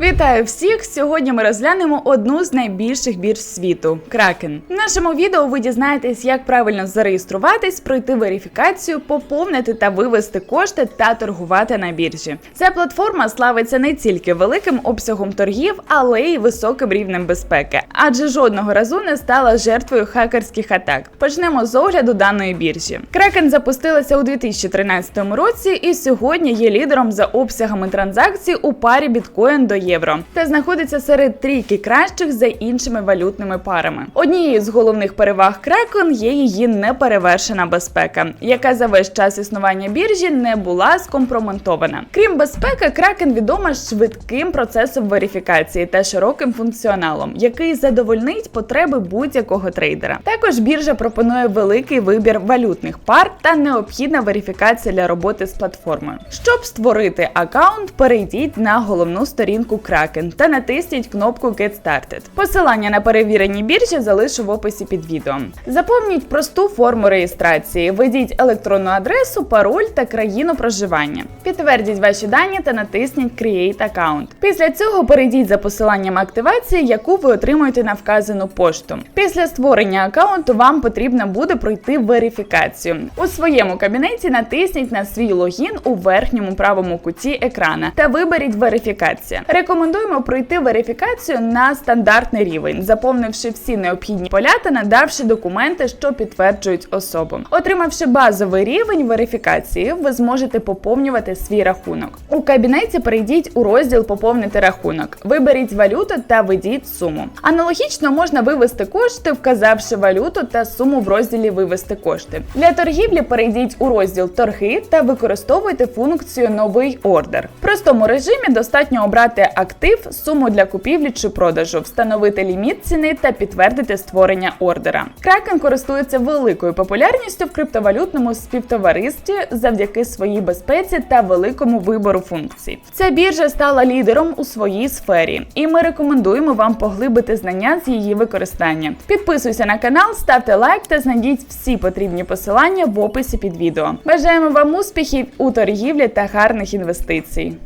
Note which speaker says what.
Speaker 1: Вітаю всіх! Сьогодні ми розглянемо одну з найбільших бірж світу Кракен. В нашому відео ви дізнаєтесь, як правильно зареєструватись, пройти верифікацію, поповнити та вивести кошти та торгувати на біржі. Ця платформа славиться не тільки великим обсягом торгів, але й високим рівнем безпеки, адже жодного разу не стала жертвою хакерських атак. Почнемо з огляду даної біржі. Кракен запустилася у 2013 році і сьогодні є лідером за обсягами транзакцій у парі біткоін до євро та знаходиться серед трійки кращих за іншими валютними парами. Однією з головних переваг Kraken є її неперевершена безпека, яка за весь час існування біржі не була скомпроментована. Крім безпеки, Kraken відома швидким процесом верифікації та широким функціоналом, який задовольнить потреби будь-якого трейдера. Також біржа пропонує великий вибір валютних пар та необхідна верифікація для роботи з платформою. Щоб створити аккаунт, перейдіть на головну сторінку Kraken та натисніть кнопку Get Started. Посилання на перевірені біржі залишу в описі під відео. Заповніть просту форму реєстрації, введіть електронну адресу, пароль та країну проживання. Підтвердіть ваші дані та натисніть Create Account. Після цього перейдіть за посиланням активації, яку ви отримуєте на вказану пошту. Після створення аккаунту вам потрібно буде пройти верифікацію. У своєму кабінеті натисніть на свій логін у верхньому правому куті екрана та виберіть верифікація. Рекомендуємо пройти верифікацію на стандартний рівень, заповнивши всі необхідні поля та надавши документи, що підтверджують особу. Отримавши базовий рівень верифікації, ви зможете поповнювати свій рахунок. У кабінеті перейдіть у розділ Поповнити рахунок. Виберіть валюту та введіть суму. Аналогічно можна вивести кошти, вказавши валюту та суму в розділі Вивести кошти. Для торгівлі перейдіть у розділ Торги та використовуйте функцію Новий ордер. В простому режимі достатньо обрати актив, суму для купівлі чи продажу, встановити ліміт ціни та підтвердити створення ордера. Кракен користується великою популярністю в криптовалютному співтоваристві завдяки своїй безпеці та великому вибору функцій. Ця біржа стала лідером у своїй сфері, і ми рекомендуємо вам поглибити знання з її використання. Підписуйся на канал, ставте лайк та знайдіть всі потрібні посилання в описі під відео. Бажаємо вам успіхів у торгівлі та гарних інвестицій.